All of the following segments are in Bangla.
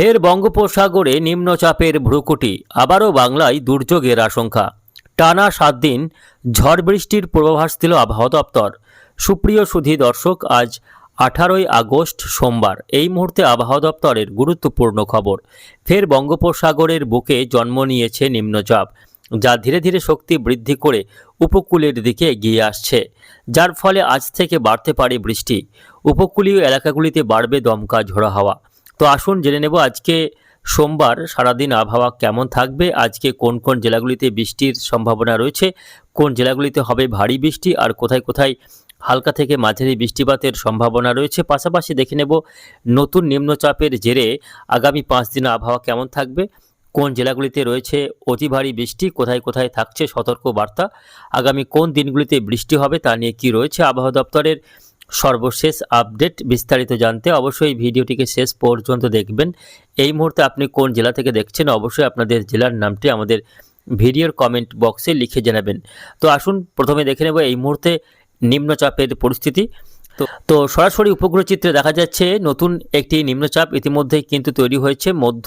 ফের বঙ্গোপসাগরে নিম্নচাপের ভ্রুকুটি, আবারও বাংলায় দুর্যোগের আশঙ্কা। টানা সাত দিন ঝড় বৃষ্টির পূর্বাভাস দিল আবহাওয়া দপ্তর। সুপ্রিয় সুধী দর্শক, আজ আঠারোই আগস্ট সোমবার, এই মুহূর্তে আবহাওয়া দপ্তরের গুরুত্বপূর্ণ খবর। ফের বঙ্গোপসাগরের বুকে জন্ম নিয়েছে নিম্নচাপ, যা ধীরে ধীরে শক্তি বৃদ্ধি করে উপকূলের দিকে এগিয়ে আসছে, যার ফলে আজ থেকে বাড়তে পারে বৃষ্টি। উপকূলীয় এলাকাগুলিতে বাড়বে দমকা ঝোড়ো হাওয়া। তো আসুন জেনে নেব আজকে সোমবার সারাদিন আবহাওয়া কেমন থাকবে, আজকে কোন কোন জেলাগুলিতে বৃষ্টির সম্ভাবনা রয়েছে, কোন জেলাগুলিতে হবে ভারী বৃষ্টি আর কোথায় কোথায় হালকা থেকে মাঝারি বৃষ্টিপাতের সম্ভাবনা রয়েছে। পাশাপাশি দেখে নেব নতুন নিম্নচাপের জেরে আগামী পাঁচ দিন আবহাওয়া কেমন থাকবে, কোন জেলাগুলিতে রয়েছে অতি ভারী বৃষ্টি, কোথায় কোথায় থাকছে সতর্ক বার্তা, আগামী কোন দিনগুলিতে বৃষ্টি হবে তা নিয়ে কি রয়েছে আবহাওয়া দপ্তরের সর্বশেষ আপডেট বিস্তারিত জানতে অবশ্যই ভিডিওটিকে শেষ পর্যন্ত দেখবেন। এই মুহূর্তে আপনি কোন জেলা থেকে দেখছেন, অবশ্যই আপনাদের জেলার নামটি আমাদের ভিডিওর কমেন্ট বক্সে লিখে জানাবেন। তো আসুন, প্রথমে দেখে নেব এই মুহূর্তে নিম্নচাপের পরিস্থিতি। তো তো সরাসরি উপগ্রহ চিত্রে দেখা যাচ্ছে নতুন একটি নিম্নচাপ ইতিমধ্যেই কিন্তু তৈরি হয়েছে মধ্য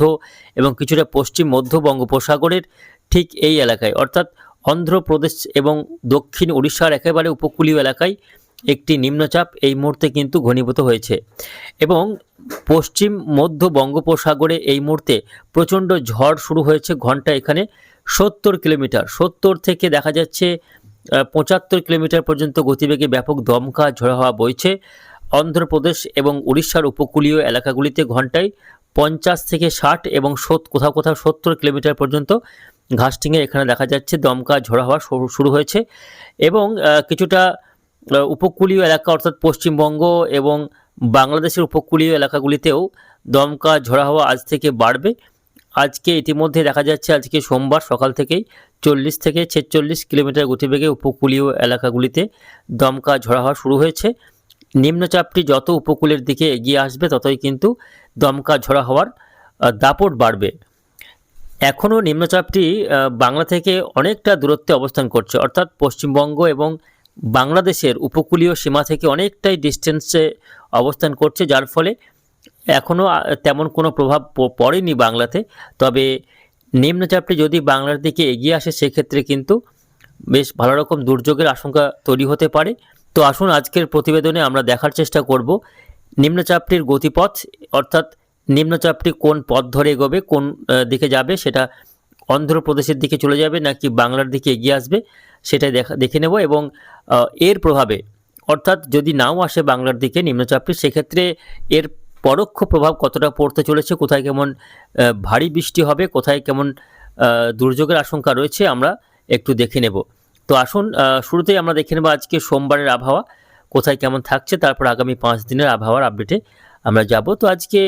এবং কিছুটা পশ্চিম মধ্য বঙ্গোপসাগরের ঠিক এই এলাকায়। অর্থাৎ অন্ধ্রপ্রদেশ এবং দক্ষিণ উড়িষ্যার একেবারে উপকূলীয় এলাকায় একটি নিম্নচাপ এই মুহূর্তে কিন্তু ঘনীভূত হয়েছে। এবং পশ্চিম মধ্য বঙ্গোপসাগরে এই মুহূর্তে প্রচণ্ড ঝড় শুরু হয়েছে, ঘণ্টা এখানে সত্তর কিলোমিটার। সত্তর থেকে দেখা যাচ্ছে পঁচাত্তর কিলোমিটার পর্যন্ত গতিবেগে ব্যাপক দমকা ঝড়ো হওয়া বইছে। অন্ধ্রপ্রদেশ এবং উড়িষ্যার উপকূলীয় এলাকাগুলিতে ঘন্টায় পঞ্চাশ থেকে ষাট এবং সত, কোথাও কোথাও সত্তর কিলোমিটার পর্যন্ত ঘাসটিংয়ে এখানে দেখা যাচ্ছে দমকা ঝড়ো হওয়া শুরু- হয়েছে। এবং কিছুটা উপকূলীয় এলাকা অর্থাৎ পশ্চিমবঙ্গ এবং বাংলাদেশের উপকূলীয় এলাকাগুলিতেও দমকা, ঝড়ো হওয়া আজ থেকে বাড়বে। আজকে ইতিমধ্যে দেখা যাচ্ছে আজকে সোমবার সকাল থেকেই চল্লিশ থেকে ছেচল্লিশ কিলোমিটার গতিবেগে উপকূলীয় এলাকাগুলিতে দমকা, ঝড়ো হওয়া শুরু হয়েছে। নিম্নচাপটি যত উপকূলের দিকে এগিয়ে আসবে, ততই কিন্তু দমকা, ঝড়ো হওয়ার দাপট বাড়বে। এখনও নিম্নচাপটি বাংলা থেকে অনেকটা দূরত্বে অবস্থান করছে। অর্থাৎ পশ্চিমবঙ্গ এবং বাংলাদেশের উপকূলীয় সীমা থেকে অনেকটাই ডিস্টেন্সে অবস্থান করছে, যার ফলে এখনও তেমন কোনো প্রভাব পড়েনি বাংলাতে। তবে নিম্নচাপটি যদি বাংলার দিকে এগিয়ে আসে, সেক্ষেত্রে কিন্তু বেশ ভালো রকম দুর্যোগের আশঙ্কা তৈরি হতে পারে। তো আসুন, আজকের প্রতিবেদনে আমরা দেখার চেষ্টা করব নিম্নচাপটির গতিপথ, অর্থাৎ নিম্নচাপটি কোন পথ ধরে এগোবে, কোন দিকে যাবে, সেটা অন্ধ্রপ্রদেশের দিকে চলে যাবে নাকি বাংলার দিকে এগিয়ে আসবে সেটাই দেখা দেখে নেব এবং এর প্রভাবে, অর্থাৎ যদি নাও আসে বাংলার দিকে নিম্নচাপটি, সেক্ষেত্রে এর পরোক্ষ প্রভাব কতটা পড়তে চলেছে, কোথায় কেমন ভারী বৃষ্টি হবে, কোথায় কেমন দুর্যোগের আশঙ্কা রয়েছে আমরা একটু দেখে নেব। তো আসুন শুরুতেই আমরা দেখে নেব আজকে সোমবারের আবহাওয়া, কোথায় কেমন থাকছে, তারপর আগামী পাঁচ দিনের আবহাওয়ার আপডেটে আমরা যাব। তো আজকে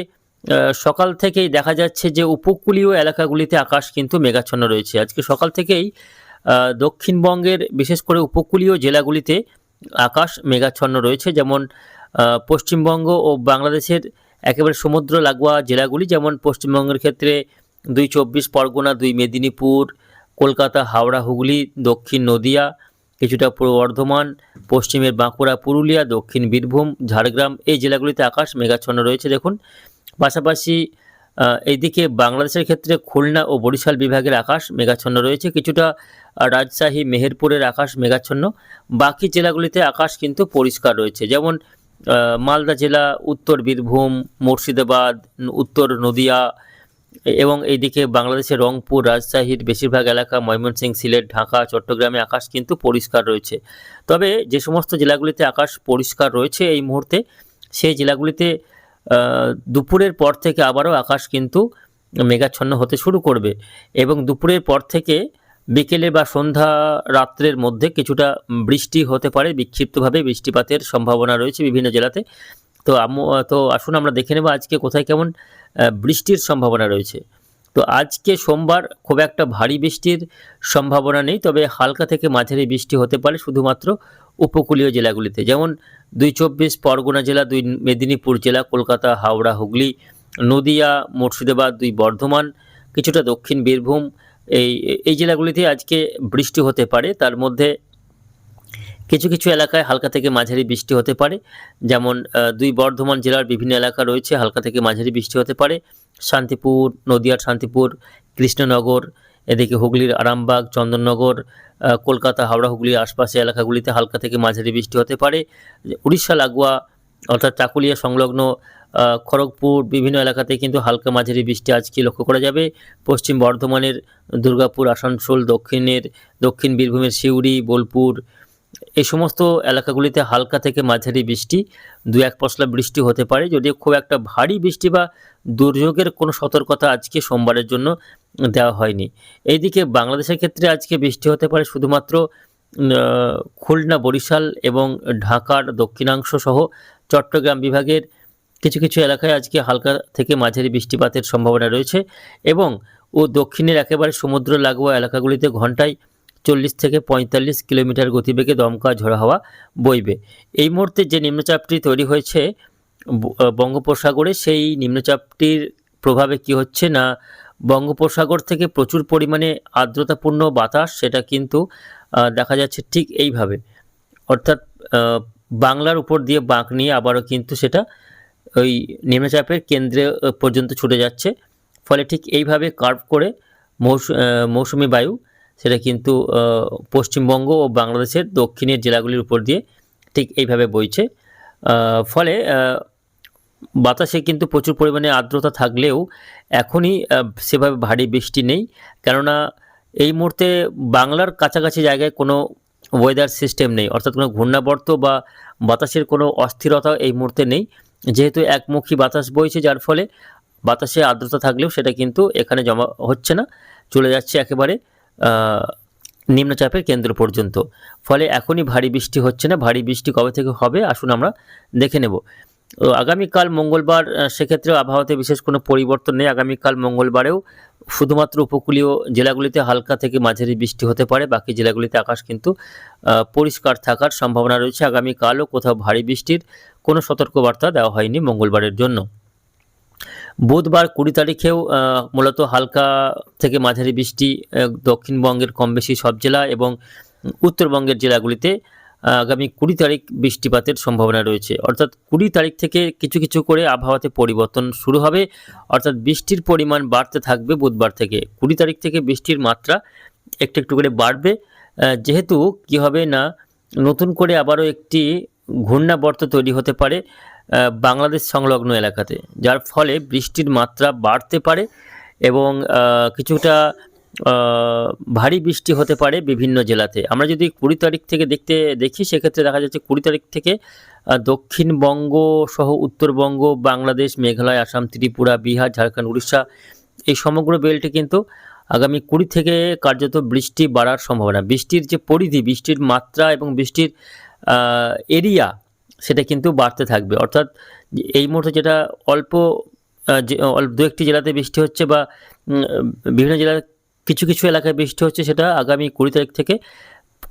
সকাল থেকেই দেখা যাচ্ছে যে উপকূলীয় এলাকাগুলিতে আকাশ কিন্তু মেঘাচ্ছন্ন রয়েছে। আজকে সকাল থেকেই দক্ষিণবঙ্গের বিশেষ করে উপকূলীয় জেলাগুলিতে আকাশ মেঘাচ্ছন্ন রয়েছে। যেমন পশ্চিমবঙ্গ ও বাংলাদেশের একেবারে সমুদ্র লাগোয়া জেলাগুলি, যেমন পশ্চিমবঙ্গের ক্ষেত্রে দুই চব্বিশ, পরগনা দুই, মেদিনীপুর, কলকাতা, হাওড়া, হুগলি, দক্ষিণ নদিয়া, কিছুটা পূর্ব বর্ধমান, পশ্চিমের বাঁকুড়া, পুরুলিয়া, দক্ষিণ বীরভূম, ঝাড়গ্রাম, এই জেলাগুলিতে আকাশ মেঘাচ্ছন্ন রয়েছে। দেখুন পাশাপাশি এইদিকে বাংলাদেশের ক্ষেত্রে খুলনা ও বরিশাল বিভাগের আকাশ মেঘাচ্ছন্ন রয়েছে, কিছুটা রাজশাহী, মেহেরপুরের আকাশ মেঘাচ্ছন্ন। বাকি জেলাগুলিতে আকাশ কিন্তু পরিষ্কার রয়েছে, যেমন মালদা জেলা, উত্তর বীরভূম, মুর্শিদাবাদ, উত্তর নদিয়া, এবং এইদিকে বাংলাদেশের রংপুর, রাজশাহীর বেশিরভাগ এলাকা, ময়মনসিংহ, সিলেট, ঢাকা, চট্টগ্রামে আকাশ কিন্তু পরিষ্কার রয়েছে। তবে যে সমস্ত জেলাগুলিতে আকাশ পরিষ্কার রয়েছে এই মুহূর্তে, সেই জেলাগুলিতে দুপুরের পর থেকে আবারও আকাশ কিন্তু মেঘাচ্ছন্ন হতে শুরু করবে এবং দুপুরের পর থেকে বিকেলে বা সন্ধ্যা রাত্রের মধ্যে কিছুটা বৃষ্টি হতে পারে, বিক্ষিপ্তভাবে বৃষ্টিপাতের সম্ভাবনা রয়েছে বিভিন্ন জেলাতে। তো তো আসুন আমরা দেখে নেব আজকে কোথায় কেমন বৃষ্টির সম্ভাবনা রয়েছে। তো আজকে সোমবার খুব একটা ভারী বৃষ্টির সম্ভাবনা নেই, তবে হালকা থেকে মাঝারি বৃষ্টি হতে পারে শুধুমাত্র উপকূলীয় জেলাগুলিতে। যেমন দুই চব্বিশ পরগনা জেলা, দুই মেদিনীপুর জেলা, কলকাতা, হাওড়া, হুগলি, নদিয়া, মুর্শিদাবাদ, দুই বর্ধমান, কিছুটা দক্ষিণ বীরভূম, এই এই জেলাগুলিতে আজকে বৃষ্টি হতে পারে। তার মধ্যে কিছু কিছু এলাকায় হালকা থেকে মাঝারি বৃষ্টি হতে পারে, যেমন দুই বর্ধমান জেলার বিভিন্ন এলাকা রয়েছে, হালকা থেকে মাঝারি বৃষ্টি হতে পারে। শান্তিপুর, নদিয়ার শান্তিপুর, কৃষ্ণনগর, এদিকে হুগলির আরামবাগ, চন্দননগর কলকাতা, হাওড়া, হুগলির আশপাশে এলাকাগুলিতে হালকা থেকে মাঝারি বৃষ্টি হতে পারে। উড়িষ্যা, লাগোয়া, অর্থাৎ চাকুলিয়া সংলগ্ন খড়গপুর বিভিন্ন এলাকাতে কিন্তু হালকা মাঝারি বৃষ্টি আজকে লক্ষ্য করা যাবে। পশ্চিম বর্ধমানের দুর্গাপুর, আসানসোল, দক্ষিণের, দক্ষিণ বীরভূমের সিউড়ি বোলপুর এই সমস্ত এলাকাগুলিতে হালকা থেকে মাঝারি বৃষ্টি, দু এক পশলা বৃষ্টি হতে পারে। যদিও খুব একটা ভারী বৃষ্টি বা দুর্যোগের কোনো সতর্কতা আজকে সোমবারের জন্য দেওয়া হয়নি। এইদিকে বাংলাদেশের ক্ষেত্রে আজকে বৃষ্টি হতে পারে শুধুমাত্র খুলনা, বরিশাল এবং ঢাকার দক্ষিণাংশ সহ চট্টগ্রাম বিভাগের কিছু কিছু এলাকায় আজকে হালকা থেকে মাঝারি বৃষ্টিপাতের সম্ভাবনা রয়েছে এবং ও দক্ষিণের একেবারে সমুদ্র লাগোয়া এলাকাগুলিতে ঘন্টায় চল্লিশ থেকে পঁয়তাল্লিশ কিলোমিটার গতিবেগে দমকা ঝোড়ো হাওয়া বইবে। এই মুহূর্তে যে নিম্নচাপটি তৈরি হয়েছে বঙ্গোপসাগরে সেই নিম্নচাপটির প্রভাবে কি হচ্ছে না, বঙ্গোপসাগর থেকে প্রচুর পরিমাণে আর্দ্রতাপূর্ণ বাতাস, সেটা কিন্তু দেখা যাচ্ছে ঠিক এইভাবে। অর্থাৎ বাংলার উপর দিয়ে বাঁক নিয়ে আবারও কিন্তু সেটা ওই নিম্নচাপের কেন্দ্রে পর্যন্ত ছুটে যাচ্ছে। ফলে ঠিক এইভাবে কার্ভ করে মৌসু মৌসুমি বায়ু সেটা কিন্তু পশ্চিমবঙ্গ ও বাংলাদেশের দক্ষিণের জেলাগুলির উপর দিয়ে ঠিক এইভাবে বইছে। ফলে বাতাসে কিন্তু প্রচুর পরিমাণে আর্দ্রতা থাকলেও এখনই সেভাবে ভারী বৃষ্টি নেই। কেননা, এই মুহূর্তে বাংলার কাছাকাছি জায়গায় কোনো ওয়েদার সিস্টেম নেই, অর্থাৎ কোনো ঘূর্ণাবর্ত বা বাতাসের কোনো অস্থিরতা এই মুহূর্তে নেই। যেহেতু একমুখী বাতাস বইছে, যার ফলে বাতাসে আর্দ্রতা থাকলেও সেটা কিন্তু এখানে জমা হচ্ছে না, চলে যাচ্ছে একেবারে। নিম্নচাপের কেন্দ্র পর্যন্ত। ফলে এখনই ভারী বৃষ্টি হচ্ছে না। ভারী বৃষ্টি কবে থেকে হবে আসুন আমরা দেখে নেব। আগামীকাল মঙ্গলবার আহ, সেক্ষেত্রেও আবহাওয়াতে বিশেষ কোনো পরিবর্তন নেই। আগামীকাল মঙ্গলবারেও শুধুমাত্র উপকূলীয় জেলাগুলিতে হালকা থেকে মাঝারি বৃষ্টি হতে পারে। বাকি জেলাগুলিতে আকাশ কিন্তু পরিষ্কার থাকার সম্ভাবনা রয়েছে। আগামীকালও কোথাও ভারী বৃষ্টির কোনো সতর্কবার্তা দেওয়া হয়নি মঙ্গলবারের জন্য। বুধবার কুড়ি তারিখেও মূলত হালকা থেকে মাঝারি বৃষ্টি দক্ষিণবঙ্গের কম বেশি সব জেলা এবং উত্তরবঙ্গের জেলাগুলিতে আগামী কুড়ি তারিখ বৃষ্টিপাতের সম্ভাবনা রয়েছে। অর্থাৎ কুড়ি তারিখ থেকে কিছু কিছু করে আবহাওয়াতে পরিবর্তন শুরু হবে। অর্থাৎ বৃষ্টির পরিমাণ বাড়তে থাকবে বুধবার থেকে। কুড়ি তারিখ থেকে বৃষ্টির মাত্রা একটু একটু করে বাড়বে। যেহেতু কি হবে না, নতুন করে আবারও একটি ঘূর্ণাবর্ত তৈরি হতে পারে। বাংলাদেশ সংলগ্ন এলাকাতে, যার ফলে বৃষ্টির মাত্রা বাড়তে পারে এবং কিছুটা ভারী বৃষ্টি হতে পারে বিভিন্ন জেলাতে। আমরা যদি কুড়ি তারিখ থেকে দেখতে, দেখি, সেক্ষেত্রে দেখা যাচ্ছে কুড়ি তারিখ থেকে দক্ষিণবঙ্গ সহ উত্তরবঙ্গ, বাংলাদেশ, মেঘালয়, আসাম, ত্রিপুরা, বিহার, ঝাড়খণ্ড, উড়িষ্যা, এই সমগ্র বেল্টে কিন্তু আগামী কুড়ি থেকে কার্যত বৃষ্টি বাড়ার সম্ভাবনা। বৃষ্টির যে পরিধি, বৃষ্টির মাত্রা এবং বৃষ্টির এরিয়া সেটা কিন্তু বাড়তে থাকবে। অর্থাৎ এই মুহূর্তে যেটা অল্প দু একটি জেলাতে বৃষ্টি হচ্ছে বা বিভিন্ন জেলার কিছু কিছু এলাকায় বৃষ্টি হচ্ছে সেটা আগামী কুড়ি তারিখ থেকে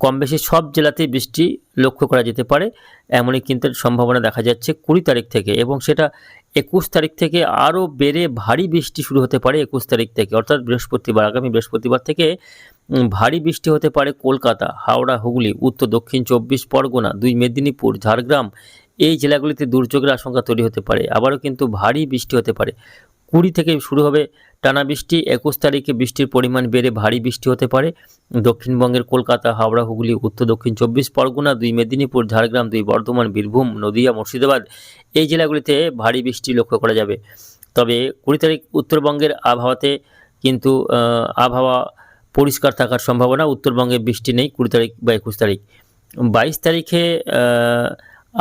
কম বেশি সব জেলাতেই বৃষ্টি লক্ষ্য করা যেতে পারে, এমনই কিন্তু সম্ভাবনা দেখা যাচ্ছে কুড়ি তারিখ থেকে এবং সেটা একুশ তারিখ থেকে আরও বেড়ে ভারী বৃষ্টি শুরু হতে পারে একুশ তারিখ থেকে। অর্থাৎ বৃহস্পতিবার, আগামী বৃহস্পতিবার থেকে ভারী বৃষ্টি হতে পারে কলকাতা, হাওড়া, হুগলি, উত্তর দক্ষিণ চব্বিশ পরগনা, দুই মেদিনীপুর, ঝাড়গ্রাম। এই জেলাগুলিতে দুর্যোগের আশঙ্কা তৈরি হতে পারে। আবারও কিন্তু ভারী বৃষ্টি হতে পারে। কুড়ি থেকে শুরু হবে টানা বৃষ্টি। একুশ তারিখে বৃষ্টির পরিমাণ বেড়ে ভারী বৃষ্টি হতে পারে। দক্ষিণবঙ্গের কলকাতা, হাওড়া, হুগলি, উত্তর দক্ষিণ চব্বিশ পরগনা, দুই মেদিনীপুর, ঝাড়গ্রাম, দুই বর্ধমান, বীরভূম, নদিয়া, মুর্শিদাবাদ এই জেলাগুলিতে ভারী বৃষ্টি লক্ষ্য করা যাবে। তবে কুড়ি তারিখ উত্তরবঙ্গের আবহাওয়াতে কিন্তু আবহাওয়া পরিষ্কার থাকার সম্ভাবনা, উত্তরবঙ্গে বৃষ্টি নেই, কুড়ি তারিখ বা একুশ তারিখ। বাইশ তারিখে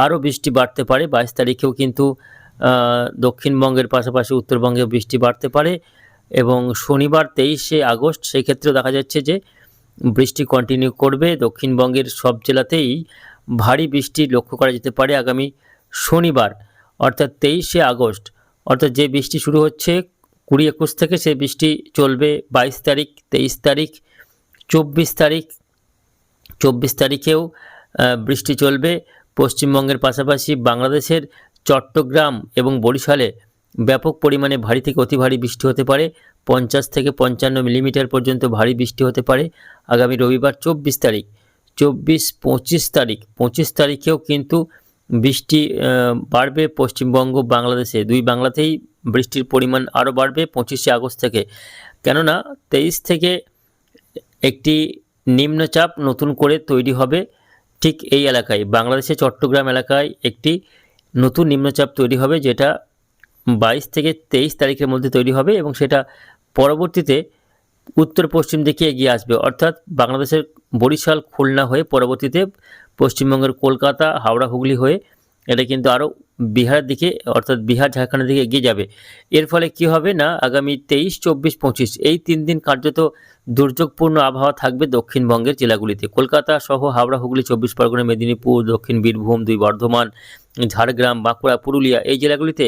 আরও বৃষ্টি বাড়তে পারে, বাইশ তারিখেও কিন্তু দক্ষিণবঙ্গের পাশাপাশি উত্তরবঙ্গে বৃষ্টি বাড়তে পারে এবং শনিবার তেইশে আগস্ট সেই ক্ষেত্রে দেখা যাচ্ছে যে বৃষ্টি কন্টিনিউ করবে। দক্ষিণবঙ্গের সব জেলাতেই ভারী বৃষ্টি লক্ষ্য করা যেতে পারে আগামী শনিবার, অর্থাৎ তেইশে আগস্ট। অর্থাৎ যে বৃষ্টি শুরু হচ্ছে কুড়ি একুশ থেকে সেই বৃষ্টি চলবে বাইশ তারিখ, তেইশ তারিখ, চব্বিশ তারিখ, চব্বিশ তারিখেও বৃষ্টি চলবে। পশ্চিমবঙ্গের পাশাপাশি বাংলাদেশের চট্টগ্রাম এবং বরিশালে ব্যাপক পরিমাণে ভারী থেকে অতি ভারী বৃষ্টি হতে পারে। পঞ্চাশ থেকে পঞ্চান্ন মিলিমিটার পর্যন্ত ভারী বৃষ্টি হতে পারে। আগামী রবিবার চব্বিশ তারিখ, চব্বিশ পঁচিশ তারিখ, পঁচিশ তারিখেও কিন্তু বৃষ্টি বাড়বে পশ্চিমবঙ্গ, বাংলাদেশে। দুই বাংলাতেই বৃষ্টির পরিমাণ আরও বাড়বে পঁচিশে আগস্ট থেকে। কেননা তেইশ থেকে একটি নিম্নচাপ নতুন করে তৈরি হবে ঠিক এই এলাকায়। বাংলাদেশের চট্টগ্রাম এলাকায় একটি নতুন নিম্নচাপ তৈরি হবে যেটা বাইশ থেকে তেইশ তারিখের মধ্যে তৈরি হবে এবং সেটা পরবর্তীতে উত্তর পশ্চিম দিকে এগিয়ে আসবে। অর্থাৎ বাংলাদেশের বরিশাল, খুলনা হয়ে পরবর্তীতে পশ্চিমবঙ্গের কলকাতা, হাওড়া, হুগলি হয়ে এটা কিন্তু আরও বিহারের দিকে, অর্থাৎ বিহার ঝাড়খণ্ডের দিকে এগিয়ে যাবে। এর ফলে কি হবে না? আগামী তেইশ, চব্বিশ, পঁচিশ, এই তিন দিন কার্যত দুর্যোগপূর্ণ আবহাওয়া থাকবে দক্ষিণবঙ্গের জেলাগুলিতে। কলকাতা সহ হাওড়া, হুগলি, চব্বিশ পরগনা, মেদিনীপুর, দক্ষিণ বীরভূম, দুই বর্ধমান, ঝাড়গ্রাম, বাঁকুড়া, পুরুলিয়া এই জেলাগুলিতে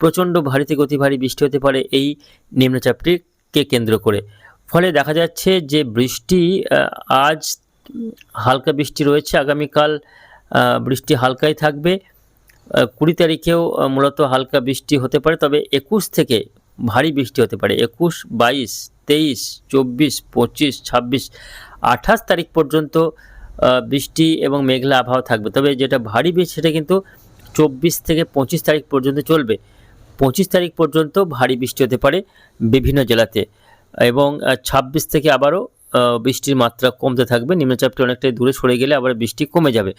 প্রচণ্ড ভারী গতি ভারী বৃষ্টি হতে পারে এই নিম্নচাপটিকে কেন্দ্র করে। ফলে দেখা যাচ্ছে যে বৃষ্টি আজ হালকা বৃষ্টি রয়েছে। আগামীকাল বৃষ্টি হালকাই থাকবে। কুড়ি তারিখেও মূলত হালকা বৃষ্টি হতে পারে, তবে একুশ থেকে ভারী বৃষ্টি হতে পারে। একুশ, বাইশ, তেইশ, চব্বিশ, পঁচিশ, ছাব্বিশ, আঠাশ তারিখ পর্যন্ত বৃষ্টি এবং মেঘলা আবহাওয়া থাকবে। তবে যেটা ভারী বৃষ্টি, সেটা কিন্তু চব্বিশ থেকে পঁচিশ তারিখ পর্যন্ত চলবে। পঁচিশ তারিখ পর্যন্ত ভারী বৃষ্টি হতে পারে বিভিন্ন জেলাতে এবং ছাব্বিশ থেকে আবারও বৃষ্টির মাত্রা কমতে থাকবে। নিম্নচাপটি অনেকটাই দূরে সরে গেলে আবার বৃষ্টি কমে যাবে।